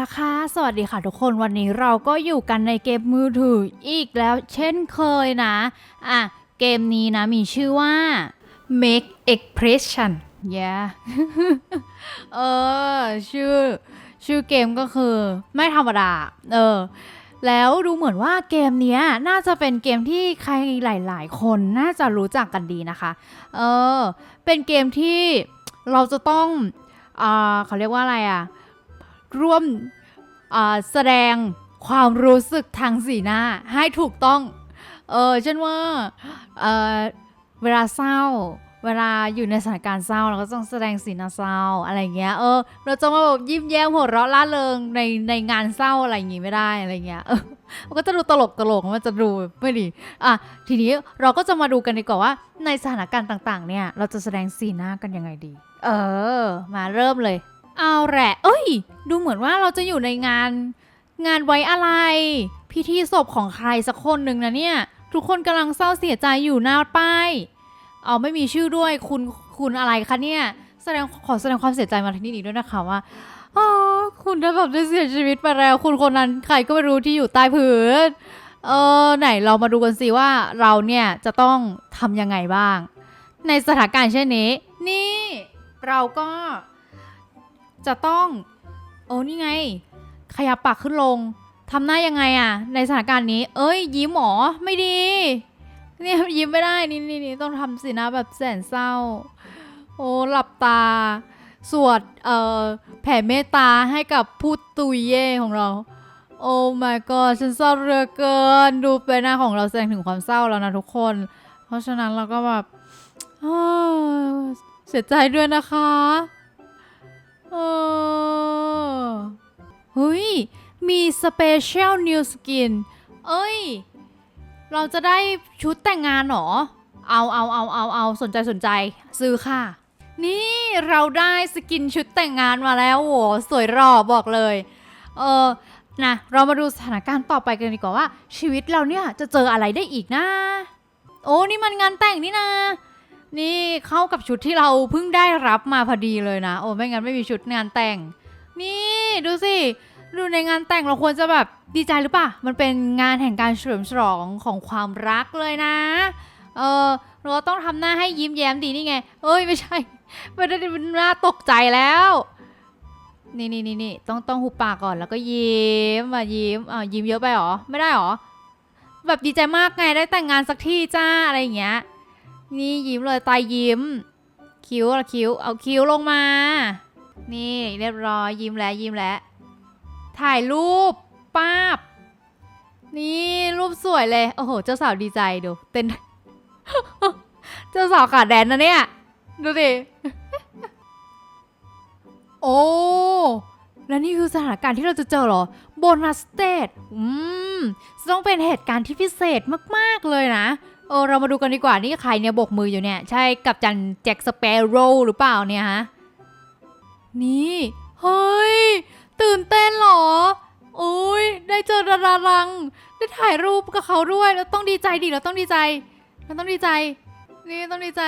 ละค่ะ สวัสดีค่ะทุกคนวันนี้เราก็อยู่กันในเกมมือถืออีกแล้วเช่นเคยนะ อะ เกมนี้นะมีชื่อว่า Make Expression yeah เออ ชื่อ ชื่อเกมก็คือ ไม่ธรรมดา เออ แล้วดูเหมือนว่าเกมนี้น่าจะเป็นเกมที่ใครหลาย ๆ คนน่าจะรู้จักกันดีนะคะ เออ เป็นเกมที่เราจะต้อง อ่าเขาเรียกว่าอะไรอะ ร่วมแสดงความรู้สึกทางสีหน้าให้ถูกต้อง เออเช่นว่าเออเวลาเศร้า เวลาอยู่ในสถานการณ์เศร้าเราก็ต้องแสดงสีหน้าเศร้าอะไรเงี้ย เออ เราจะมาแบบยิ้มแย้มหัวเราะล่าเริงในในงานเศร้าอะไรอย่างงี้ไม่ได้อะไรเงี้ย เออมันก็จะดูตลกตลกมันจะดูไม่ดี อะ ทีนี้เราก็จะมาดูกันดีกว่าว่า ในสถานการณ์ต่าง ๆ เนี่ย เราจะแสดงสีหน้ากันยังไงดี เออ มาเริ่มเลย เอาแหละ เอ้ย ดูเหมือนว่าเราจะอยู่ในงาน งานไว้อะไร พิธีศพของใครสักคนหนึ่งนะเนี่ย ทุกคนกำลังเศร้าเสียใจอยู่หน้าป้าย เอาไม่มีชื่อด้วย คุณ คุณอะไรคะเนี่ย แสดง ขอแสดงความเสียใจมาที่นี่ด้วยนะคะว่าอ๋อคุณได้แบบได้เสียชีวิตไปแล้ว คุณคนนั้นใครก็ไม่รู้ที่อยู่ใต้พื้น เออไหนเรามาดูกันสิว่าเราเนี่ยจะต้องทำยังไงบ้าง ในสถานการณ์เช่นนี้ นี่ เราก็ จะต้อง โอ้นี่ไง ขยับปากขึ้นลงทำหน้ายังไงอะในสถานการณ์นี้ เอ้ย ยิ้มหมอไม่ดีเนี่ยยิ้มไม่ได้นี่นี่นี่ต้องทำสีหน้าแบบแสนเศร้า โอ้หลับตา สวดเอ่อแผ่เมตตาให้กับผู้ตุยเย่ของเรา โอ้ my god ฉันเศร้าเหลือเกิน ดูใบหน้าของเราแสดงถึงความเศร้าแล้วนะทุกคน เพราะฉะนั้นเราก็แบบเสียใจด้วยนะคะ เออเฮ้ย มีสเปเชียลนิวสกิน เอ้ย เราจะได้ชุดแต่งงานเหรอ เอาเอาเอาเอาเอาสนใจสนใจ ซื้อค่ะ นี่เราได้สกินชุดแต่งงานมาแล้วโหสวยหล่อบอกเลย เออนะเรามาดูสถานการณ์ต่อไปกันดีกว่าว่า ชีวิตเราเนี่ยจะเจออะไรได้อีกนะ โอ้นี่มันงานแต่งนี่นะ นี่เข้ากับชุดที่เราเพิ่งได้รับมาพอดีเลยนะ โอ้ไม่งั้นไม่มีชุดงานแต่ง นี่ดูสิ ดูในงานแต่งเราควรจะแบบดีใจหรือเปล่า มันเป็นงานแห่งการเฉลิมฉลองของความรักเลยนะ เออเราต้องทำหน้าให้ยิ้มแย้มดีนี่ไง เอ้ยไม่ใช่ไม่ได้เป็นหน้าตกใจแล้ว นี่นี่นี่นี่ต้องต้องหุบปากก่อนแล้วก็ยิ้มมายิ้มอ่ายิ้มเยอะไปหรอ ไม่ได้หรอ แบบดีใจมากไงได้แต่งงานสักทีจ้าอะไรอย่างเงี้ย นี่ยิ้มเลยตายยิ้ม คิ้วละคิ้ว เอาคิ้วลงมา นี่เรียบร้อยยิ้มแล้วยิ้มแล้ว ถ่ายรูปป้าบ นี่รูปสวยเลย โอ้โห เจ้าสาวดีใจดูเต้น เจ้าสาวขาดแดนนะเนี่ย ดูดิ โอ้ แล้วนี่คือสถานการณ์ที่เราจะเจอเหรอ โบนัสเตดอืม ต้องเป็นเหตุการณ์ที่พิเศษมาก ๆ เลยนะ เออเรามาดูกันดีกว่านี่ใครเนี่ยบกมืออยู่เนี่ย ใช่กับจันแจ็คสเปโร่หรือเปล่าเนี่ยฮะนี่เฮ้ยตื่นเต้นเหรอโอ้ยได้เจอดารารัง ได้ถ่ายรูปกับเขาด้วยเราต้องดีใจดิเราต้องดีใจเราต้องดีใจ นี่ต้องดีใจ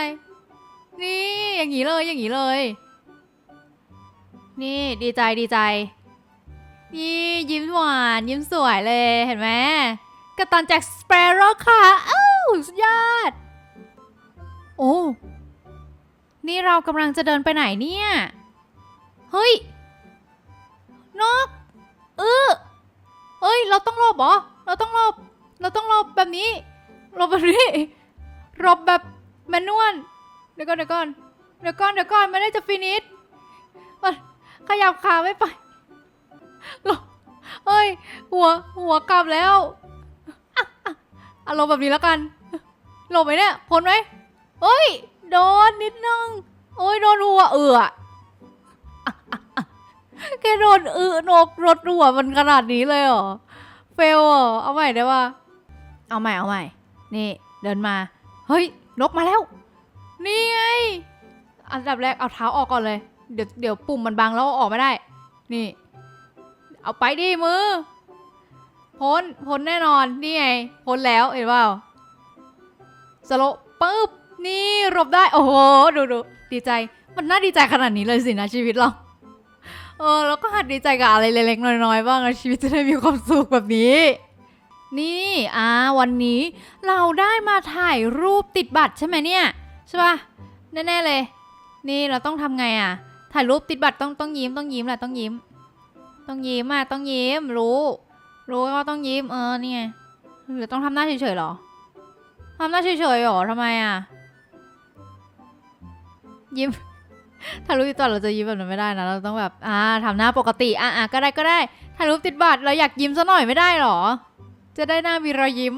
นี่อย่างนี้เลยอย่างนี้เลย นี่ดีใจดีใจ นี่ยิ้มหวานยิ้มสวยเลยเห็นไหม กัปตันแจ็คสเปโร่ค่ะอ้าวสุดยอด โอ้ นี่เรากำลังจะเดินไปไหนเนี่ย เฮ้ย นก เออเอ้ย เราต้องหลบเหรอ เราต้องหลบ เราต้องหลบแบบนี้หลบแบบนี้หลบแบบแมนนวล เดี๋ยวก่อนเดี๋ยวก่อนเดี๋ยวก่อนเดี๋ยวก่อนไม่ได้จะฟินิชขยับขาไม่ไปหลบเฮ้ย หัว หัวกลับแล้ว อารมณ์แบบนี้แล้วกันหลบไหมเนี่ยพ้นไหมเฮ้ย โดนนิดนึงโอ้ยโดนหัวเอือแค่โดนอือนบรถหัวมันขนาดนี้เลยเหรอเฟลเหรอเอาใหม่ได้ปะเอาใหม่เอาใหม่ นี่เดินมา เฮ้ยนกมาแล้ว นี่ไง อันดับแรกเอาเท้าออกก่อนเลย เดี๋ยวเดี๋ยวปุ่มมันบังแล้วอออกไม่ได้ นี่ เอาไปดิมือ พ้นพ้นแน่นอน นี่ไง พ้นแล้วเห็นเปล่าสโลปึ๊บ นี่หลบได้ โอ้โห ดูดูดีใจ มันน่าดีใจขนาดนี้เลยสินะชีวิตเรา เออ แล้วก็หัดดีใจกับอะไรเล็กๆน้อยๆบ้างอะชีวิตจะได้มีความสุขแบบนี้ นี่อ่าวันนี้เราได้มาถ่ายรูปติดบัตรใช่ไหมเนี่ย ใช่ปะแน่ ๆ เลย นี่เราต้องทำไงอะ ถ่ายรูปติดบัตรต้องต้องยิ้มต้องยิ้มแหละต้องยิ้ม ต้องยิ้มอะต้องยิ้มรู้ รู้ว่าต้องยิ้มเออนี่ไงหรือต้องทำหน้าเฉยๆหรอทำหน้าเฉยๆหรอทำไมอะ ยิ้มถ่ายรูปติดบัตรเราจะยิ้มแบบนั้นไม่ได้นะ เราต้องแบบ อ่าทำหน้าปกติ อะอะก็ได้ก็ได้ถ่ายรูปติดบัตรเราอยากยิ้มซะหน่อยไม่ได้หรอ จะได้หน้ามีรอยยิ้ม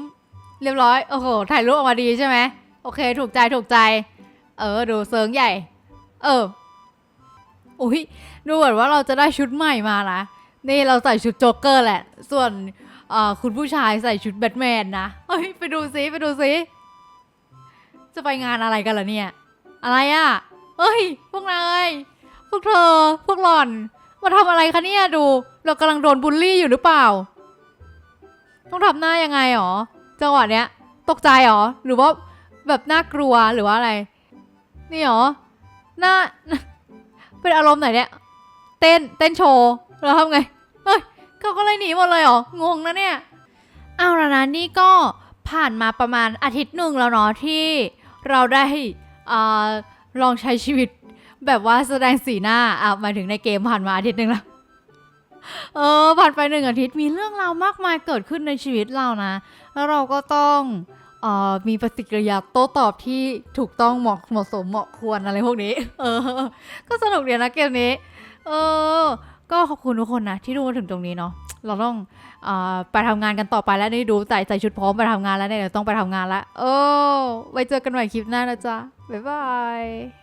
เรียบร้อย โอ้โห ถ่ายรูปออกมาดีใช่ไหม โอเค ถูกใจ ถูกใจ เออ ดูเซิงใหญ่ เออ อุ้ยดูเหมือนว่าเราจะได้ชุดใหม่มานะ นี่เราใส่ชุดโจ๊กเกอร์แหละ ส่วนคุณผู้ชายใส่ชุดแบทแมนนะเฮ้ยไปดูซิไปดูซิจะไปงานอะไรกันล่ะเนี่ย อะไรอะ่ะเฮ้ย พวกนายพวกเธอ พวกหล่อน มาทำอะไรคะเนี่ยดู เรากำลังโดนบูลลี่อยู่หรือเปล่า ต้องทำหน้ายังไงหรอจังหวะเนี้ย ตกใจหรอ หรือว่าแบบน่ากลัวหรือว่าอะไร นี่หรอหน้า เป็นอารมณ์ไหนเนี่ย เต้น เต้นโชว์ แล้วทำไง เฮ้ยเขาก็เลยหนีหมดเลยเหรอ งงนะเนี่ย เอาละนะนี่ก็ผ่านมาประมาณอาทิตย์หนึ่งแล้วเนาะที่เราได้อาลองใช้ชีวิตแบบว่าแสดงสีหน้าอะหมายถึงในเกมผ่านมาอาทิตย์หนึ่งแล้ว เออผ่านไปหนึ่งอาทิตย์มีเรื่องราวมากมายเกิดขึ้นในชีวิตเรานะ แล้วเราก็ต้องเอ่อมีปฏิกิริยาโต้ตอบที่ถูกต้องเหมาะเหมาะสมเหมาะควรอะไรพวกนี้ เออ ก็สนุกดีนะเกมนี้ เออ ก็ขอบคุณทุกคนนะที่ดูมาถึงตรงนี้เนาะเราต้องอไปทำงานกันต่อไปแล้วนี่ดูใส่ใส่ชุดพร้อมไปทำงานแล้วเนี่ยต้องไปทำงานละโอ้ไว้เจอกันใหม่คลิปหน้านะจ๊ะบ๊ายบาย